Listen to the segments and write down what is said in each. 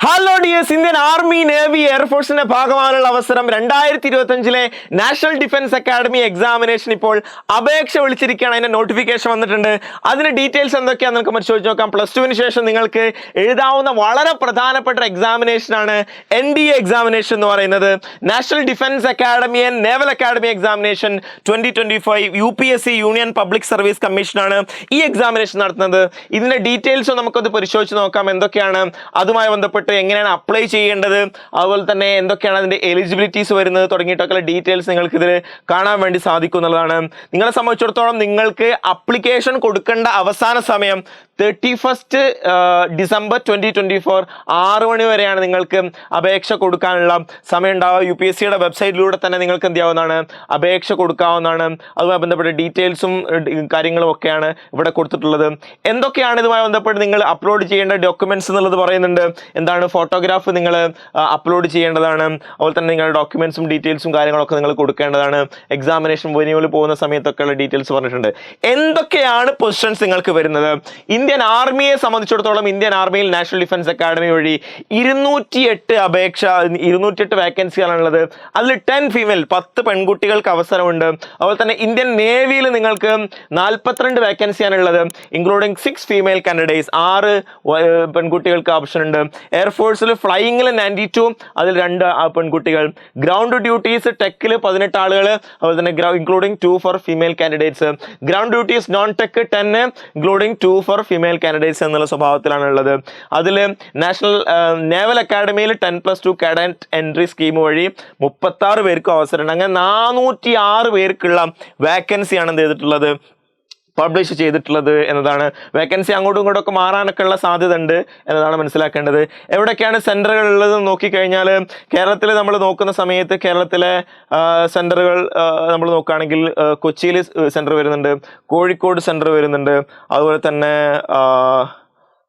Hello dears Indian army navy എയർഫോഴ്സിന്റെ ഭാഗമാകാനുള്ള അവസരം രണ്ടായിരത്തി ഇരുപത്തി അഞ്ചിലെ നാഷണൽ ഡിഫൻസ് അക്കാഡമി എക്സാമിനേഷൻ ഇപ്പോൾ അപേക്ഷ വിളിച്ചിരിക്കുകയാണ്. അതിന്റെ നോട്ടിഫിക്കേഷൻ വന്നിട്ടുണ്ട്. അതിന്റെ ഡീറ്റെയിൽസ് എന്തൊക്കെയാണെന്ന് നമുക്ക് പരിശോധിച്ച് നോക്കാം. പ്ലസ് ടുവിന് ശേഷം നിങ്ങൾക്ക് എഴുതാവുന്ന വളരെ പ്രധാനപ്പെട്ട എക്സാമിനേഷൻ ആണ് എൻ ഡി എ എക്സാമിനേഷൻ എന്ന് പറയുന്നത്. National defence academy and naval academy examination twenty twenty five U P S C union public service കമ്മീഷനാണ് ഈ എക്സാമിനേഷൻ നടത്തുന്നത്. ഇതിന്റെ ഡീറ്റെയിൽസ് നമുക്കത് പരിശോധിച്ച് നോക്കാം. എന്തൊക്കെയാണ്? അതുമായി ബന്ധപ്പെട്ട് എങ്ങനെയാണ് അപ്ലൈ ചെയ്യേണ്ടത്? അതുപോലെ തന്നെ എന്തൊക്കെയാണ് അതിന്റെ എലിജിബിലിറ്റീസ് വരുന്നത് തുടങ്ങിയിട്ടൊക്കെ ഡീറ്റെയിൽസ് നിങ്ങൾക്ക് ഇതിൽ കാണാൻ വേണ്ടി സാധിക്കും എന്നുള്ളതാണ്. നിങ്ങളെ സംബന്ധിച്ചിടത്തോളം നിങ്ങൾക്ക് അപ്ലിക്കേഷൻ കൊടുക്കേണ്ട അവസാന സമയം thirty first December twenty twenty four ആറ് മണി വരെയാണ് നിങ്ങൾക്ക് അപേക്ഷ കൊടുക്കാനുള്ള സമയം ഉണ്ടാവുക യു പി എസ് സിയുടെ വെബ്സൈറ്റിലൂടെ തന്നെ നിങ്ങൾക്ക് എന്ത് ചെയ്യാവുന്നതാണ്? അപേക്ഷ കൊടുക്കാവുന്നതാണ്. അതുമായി ബന്ധപ്പെട്ട ഡീറ്റെയിൽസും കാര്യങ്ങളും ഒക്കെയാണ് ഇവിടെ കൊടുത്തിട്ടുള്ളത്. എന്തൊക്കെയാണ് ഇതുമായി ബന്ധപ്പെട്ട് നിങ്ങൾ അപ്ലോഡ് ചെയ്യേണ്ട ഡോക്യുമെന്റ്സ് എന്നുള്ളത് പറയുന്നുണ്ട്. എന്താണ് ഫോട്ടോഗ്രാഫ് നിങ്ങൾ അപ്ലോഡ് ചെയ്യേണ്ടതാണ്. അതുപോലെ തന്നെ നിങ്ങളുടെ ഡോക്യുമെന്റ്സും ഡീറ്റെയിൽസും കാര്യങ്ങളൊക്കെ നിങ്ങൾ കൊടുക്കേണ്ടതാണ്. എക്സാമിനേഷൻ വെന്യൂവിൽ പോകുന്ന സമയത്തൊക്കെയുള്ള ഡീറ്റെയിൽസ് പറഞ്ഞിട്ടുണ്ട്. എന്തൊക്കെയാണ് പൊസിഷൻസ് നിങ്ങൾക്ക് വരുന്നത്? ഇന്ത്യൻ ആർമിയെ സംബന്ധിച്ചിടത്തോളം ഇന്ത്യൻ ആർമിയിൽ നാഷണൽ ഡിഫൻസ് അക്കാഡമി വഴി ഇരുന്നൂറ്റി എട്ട് അപേക്ഷ ഇരുന്നൂറ്റി എട്ട് വേക്കൻസികളാണുള്ളത്. അതിൽ ടെൻ ഫീമെയിൽ പത്ത് പെൺകുട്ടികൾക്ക് അവസരമുണ്ട്. അതുപോലെ തന്നെ ഇന്ത്യൻ നേവിയിൽ നിങ്ങൾക്ക് നാൽപ്പത്തിരണ്ട് വേക്കൻസിയാണുള്ളത്. ഇൻക്ലൂഡിങ് സിക്സ് ഫീമെയിൽ കാൻഡിഡേറ്റ്സ് ആറ് പെൺകുട്ടികൾക്ക് ഓപ്ഷൻ ഉണ്ട് എയർഫോഴ്സിൽ ഫ്ലൈയിങ്ങിൽ നയന്റി ടു അതിൽ രണ്ട് പെൺകുട്ടികൾ. ഗ്രൗണ്ട് ഡ്യൂട്ടീസ് ടെക്കിൽ പതിനെട്ട് ആളുകൾ അതുപോലെ തന്നെ including two four female candidates ground duties non tech ten including two four female candidates എന്നുള്ള സ്വഭാവത്തിലാണ് ഉള്ളത് അതിൽ national naval അക്കാഡമിയിൽ ten plus two cadet entry scheme വഴി മുപ്പത്താറ് പേർക്ക് അവസരമുണ്ട്. അങ്ങനെ നാനൂറ്റി ആറ് പേർക്കുള്ള വേക്കൻസിയാണ് എന്ത് ചെയ്തിട്ടുള്ളത്? പബ്ലിഷ് ചെയ്തിട്ടുള്ളത് എന്നതാണ്. വേക്കൻസി അങ്ങോട്ടും ഇങ്ങോട്ടും ഒക്കെ മാറാനൊക്കെ ഉള്ള സാധ്യത ഉണ്ട് എന്നതാണ് മനസ്സിലാക്കേണ്ടത്. എവിടെയൊക്കെയാണ് സെന്ററുകൾ ഉള്ളത് നോക്കിക്കഴിഞ്ഞാൽ കേരളത്തിൽ നമ്മൾ നോക്കുന്ന സമയത്ത് കേരളത്തിലെ സെന്ററുകൾ നമ്മൾ നോക്കുകയാണെങ്കിൽ കൊച്ചിയിൽ സെന്റർ വരുന്നുണ്ട്. കോഴിക്കോട് സെന്റർ വരുന്നുണ്ട്. അതുപോലെ തന്നെ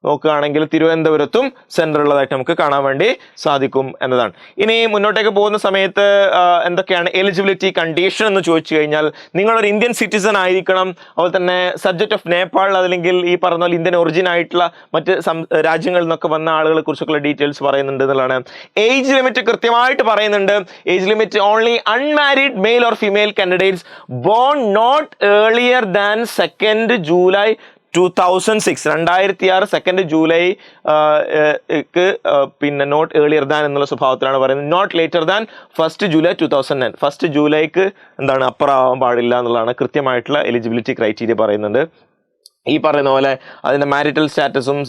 നോക്കുകയാണെങ്കിൽ തിരുവനന്തപുരത്തും സെന്റർ ഉള്ളതായിട്ട് നമുക്ക് കാണാൻ വേണ്ടി സാധിക്കും എന്നതാണ്. ഇനി മുന്നോട്ടേക്ക് പോകുന്ന സമയത്ത് എന്തൊക്കെയാണ് എലിജിബിലിറ്റി കണ്ടീഷൻ എന്ന് ചോദിച്ചു കഴിഞ്ഞാൽ നിങ്ങളൊരു ഇന്ത്യൻ സിറ്റിസൺ ആയിരിക്കണം. അതുപോലെ തന്നെ സബ്ജക്ട് ഓഫ് നേപ്പാൾ അല്ലെങ്കിൽ ഈ പറഞ്ഞ പോലെ ഇന്ത്യൻ ഒറിജിൻ ആയിട്ടുള്ള മറ്റ് രാജ്യങ്ങളിൽ നിന്നൊക്കെ വന്ന ആളുകളെ കുറിച്ചൊക്കെയുള്ള ഡീറ്റെയിൽസ് പറയുന്നുണ്ട് എന്നുള്ളതാണ്. ഏജ് ലിമിറ്റ് കൃത്യമായിട്ട് പറയുന്നുണ്ട്. Age limit only unmarried male or female candidates born not earlier than second July two thousand six രണ്ടായിരത്തി ആറ് സെക്കൻഡ് ജൂലൈക്ക് പിന്നെ നോട്ട് ഏർലിയർ ദാൻ എന്നുള്ള സ്വഭാവത്തിലാണ് പറയുന്നത്. Not later than first July two thousand nine first ജൂലൈക്ക് എന്താണ് അപ്പുറമാവാൻ പാടില്ല എന്നുള്ളതാണ് കൃത്യമായിട്ടുള്ള എലിജിബിലിറ്റി ക്രൈറ്റീരിയ പറയുന്നുണ്ട് ഈ പറയുന്ന പോലെ അതിന്റെ മാരിറ്റൽ സ്റ്റാറ്റസും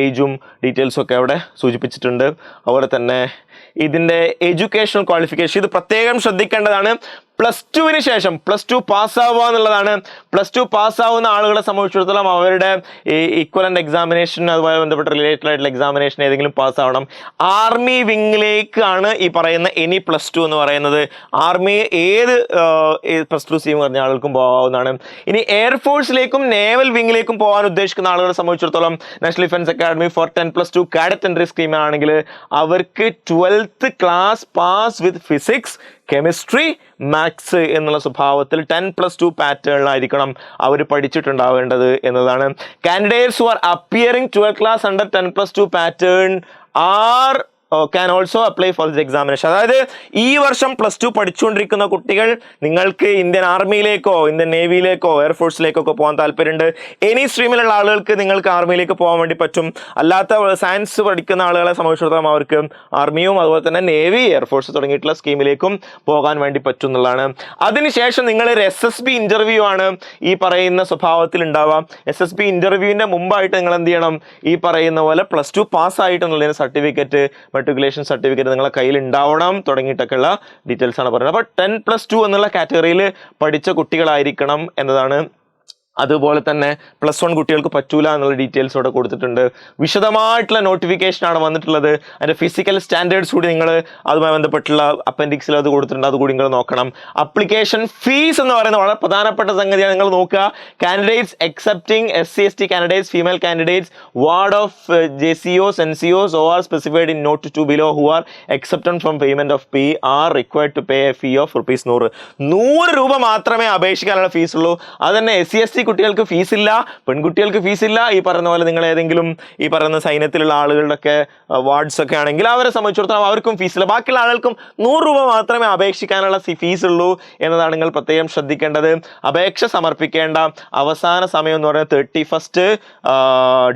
ഏജും ഡീറ്റെയിൽസും ഒക്കെ അവിടെ സൂചിപ്പിച്ചിട്ടുണ്ട്. അതുപോലെ തന്നെ ഇതിന്റെ എഡ്യൂക്കേഷണൽ ക്വാളിഫിക്കേഷൻ ഇത് പ്രത്യേകം ശ്രദ്ധിക്കേണ്ടതാണ്. പ്ലസ് ടുവിന് ശേഷം പ്ലസ് ടു പാസ്സാവുക എന്നുള്ളതാണ്. പ്ലസ് ടു പാസ്സാവുന്ന ആളുകളെ സംബന്ധിച്ചിടത്തോളം അവരുടെ ഈ ഈക്വലന്റ് എക്സാമിനേഷൻ അതുമായി ബന്ധപ്പെട്ട റിലേറ്റഡ് ആയിട്ടുള്ള എക്സാമിനേഷൻ ഏതെങ്കിലും പാസ്സാവണം. ആർമി വിങ്ങിലേക്കാണ് ഈ പറയുന്ന എനി പ്ലസ് ടു എന്ന് പറയുന്നത്. ആർമി ഏത് പ്ലസ് ടു സീം പറഞ്ഞ ആളുകൾക്കും പോകാവുന്നതാണ്. ഇനി എയർഫോഴ്സിലേക്കും നേവൽ വിങ്ങിലേക്കും പോകാൻ ഉദ്ദേശിക്കുന്ന ആളുകളെ സംബന്ധിച്ചിടത്തോളം national defence academy for ten plus two cadet entry scheme ആണെങ്കിൽ അവർക്ക് twelfth class pass with physics chemistry maths എന്നുള്ള സ്വഭാവത്തിൽ ടെൻ പ്ലസ് ടു പാറ്റേണിലായിരിക്കണം അവർ പഠിച്ചിട്ടുണ്ടാവേണ്ടത് എന്നതാണ്. Candidates who are appearing twelve class under ten plus two pattern are can also apply for this examination അതായത് ഈ വർഷം പ്ലസ് ടു പഠിച്ചുകൊണ്ടിരിക്കുന്ന കുട്ടികൾ നിങ്ങൾക്ക് ഇന്ത്യൻ ആർമിയിലേക്കോ ഇന്ത്യൻ നേവിയിലേക്കോ എയർഫോഴ്സിലേക്കോ ഒക്കെ പോകാൻ താല്പര്യമുണ്ട്. എനി സ്ട്രീമിലുള്ള ആളുകൾക്ക് നിങ്ങൾക്ക് ആർമിയിലേക്ക് പോകാൻ വേണ്ടി പറ്റും. അല്ലാത്ത സയൻസ് പഠിക്കുന്ന ആളുകളെ സംബന്ധിച്ചിടത്തോളം അവർക്ക് ആർമിയും അതുപോലെ തന്നെ നേവി എയർഫോഴ്സ് തുടങ്ങിയിട്ടുള്ള സ്കീമിലേക്കും പോകാൻ വേണ്ടി പറ്റും എന്നുള്ളതാണ്. അതിനുശേഷം നിങ്ങൾ ഒരു എസ് എസ് ബി ഇന്റർവ്യൂ ആണ് ഈ പറയുന്ന സ്വഭാവത്തിൽ ഉണ്ടാവാം എസ് എസ് ബി ഇന്റർവ്യൂവിന്റെ മുമ്പായിട്ട് നിങ്ങൾ എന്ത് ചെയ്യണം? ഈ പറയുന്ന പോലെ പ്ലസ് ടു പാസ് ആയിട്ടുള്ളതിന് സർട്ടിഫിക്കറ്റ് മെട്രിക്കുലേഷൻ സർട്ടിഫിക്കറ്റ് നിങ്ങളെ കയ്യിൽ ഉണ്ടാവണം തുടങ്ങിയിട്ടൊക്കെയുള്ള ഡീറ്റെയിൽസ് ആണ് പറയുന്നത്. അപ്പോൾ ടെൻ പ്ലസ് ടു എന്നുള്ള കാറ്റഗറിയിൽ പഠിച്ച കുട്ടികളായിരിക്കണം എന്നതാണ് അതുപോലെ തന്നെ പ്ലസ് വൺ കുട്ടികൾക്ക് പറ്റൂല എന്നുള്ള ഡീറ്റെയിൽസ് ഇവിടെ കൊടുത്തിട്ടുണ്ട്. വിശദമായിട്ടുള്ള നോട്ടിഫിക്കേഷൻ ആണ് വന്നിട്ടുള്ളത്. അതിന്റെ ഫിസിക്കൽ സ്റ്റാൻഡേർഡ്സ് കൂടി നിങ്ങൾ അതുമായി ബന്ധപ്പെട്ടുള്ള അപ്പൻഡിക്സിൽ അത് കൊടുത്തിട്ടുണ്ട്. അതുകൂടി നിങ്ങൾ നോക്കണം. അപ്ലിക്കേഷൻ ഫീസ് എന്ന് പറയുന്നത് വളരെ പ്രധാനപ്പെട്ട സംഗതിയാണ് നിങ്ങൾ നോക്കുക. Candidates excepting S C S T candidates female candidates ward of J C Os N C Os O R specified in note two below who are excepted from payment of P R required to pay a fee of rupees നൂറ്. നൂറ് രൂപ മാത്രമേ അപേക്ഷിക്കാനുള്ള ഫീസുള്ളൂ അത് തന്നെ S C S T ആൺകുട്ടികൾക്ക് ഫീസില്ല പെൺകുട്ടികൾക്ക് ഫീസില്ല. ഈ പറയുന്ന പോലെ നിങ്ങൾ ഏതെങ്കിലും ഈ പറയുന്ന സൈന്യത്തിലുള്ള ആളുകളുടെ ഒക്കെ വാർഡ്സ് ഒക്കെ ആണെങ്കിൽ അവരെ സംബന്ധിച്ചിടത്തോളം അവർക്കും ഫീസില്ല. ബാക്കിയുള്ള ആളുകൾക്കും നൂറ് രൂപ മാത്രമേ അപേക്ഷിക്കാനുള്ള ഫീസ് ഉള്ളൂ എന്നതാണ് നിങ്ങൾ പ്രത്യേകം ശ്രദ്ധിക്കേണ്ടത്. അപേക്ഷ സമർപ്പിക്കേണ്ട അവസാന സമയം എന്ന് പറയുന്നത് thirty first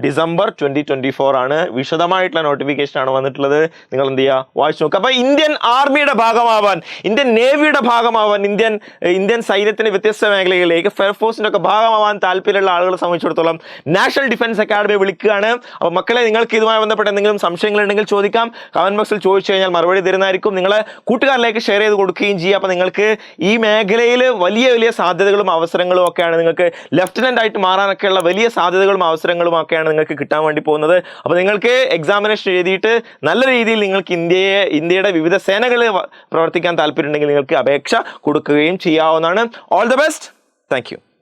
December twenty twenty four ആണ്. വിശദമായിട്ടുള്ള നോട്ടിഫിക്കേഷൻ ആണ് വന്നിട്ടുള്ളത്. നിങ്ങൾ എന്ത് ചെയ്യുക? വായിച്ചു നോക്കുക. അപ്പോൾ ഇന്ത്യൻ ആർമിയുടെ ഭാഗമാവാൻ ഇന്ത്യൻ നേവിയുടെ ഭാഗമാവാൻ ഇന്ത്യൻ ഇന്ത്യൻ സൈന്യത്തിന്റെ വ്യത്യസ്ത മേഖലകളിലേക്ക് ഫയർഫോഴ്സിന്റെ ഒക്കെ ഭാഗമാവാൻ താല്പര്യമുള്ള ആളുകളെ സംബന്ധിച്ചിടത്തോളം നാഷണൽ ഡിഫൻസ് അക്കാദമി വിളിക്കുകയാണ്. അപ്പോൾ മക്കളെ നിങ്ങൾക്ക് ഇതുമായി ബന്ധപ്പെട്ട എന്തെങ്കിലും സംശയങ്ങൾ ഉണ്ടെങ്കിൽ ചോദിക്കാം കമന്റ് ബോക്സിൽ ചോദിച്ചു കഴിഞ്ഞാൽ മറുപടി തരുന്നതായിരിക്കും. നിങ്ങളെ കൂട്ടുകാരിലേക്ക് ഷെയർ ചെയ്ത് കൊടുക്കുകയും ചെയ്യുക അപ്പോൾ നിങ്ങൾക്ക് ഈ മേഖലയിൽ വലിയ വലിയ സാധ്യതകളും അവസരങ്ങളും ഒക്കെയാണ് നിങ്ങൾക്ക് ലെഫ്റ്റനന്റ് ആയിട്ട് മാറാനൊക്കെയുള്ള വലിയ സാധ്യതകളും അവസരങ്ങളും ഒക്കെയാണ് നിങ്ങൾക്ക് കിട്ടാൻ വേണ്ടി പോകുന്നത്. അപ്പോൾ നിങ്ങൾക്ക് എക്സാമിനേഷൻ എഴുതിയിട്ട് നല്ല രീതിയിൽ നിങ്ങൾക്ക് ഇന്ത്യയെ ഇന്ത്യയുടെ വിവിധ സേനകളിൽ പ്രവർത്തിക്കാൻ താല്പര്യമുണ്ടെങ്കിൽ നിങ്ങൾക്ക് അപേക്ഷ കൊടുക്കുകയും ചെയ്യാവുന്നതാണ്. All the best thank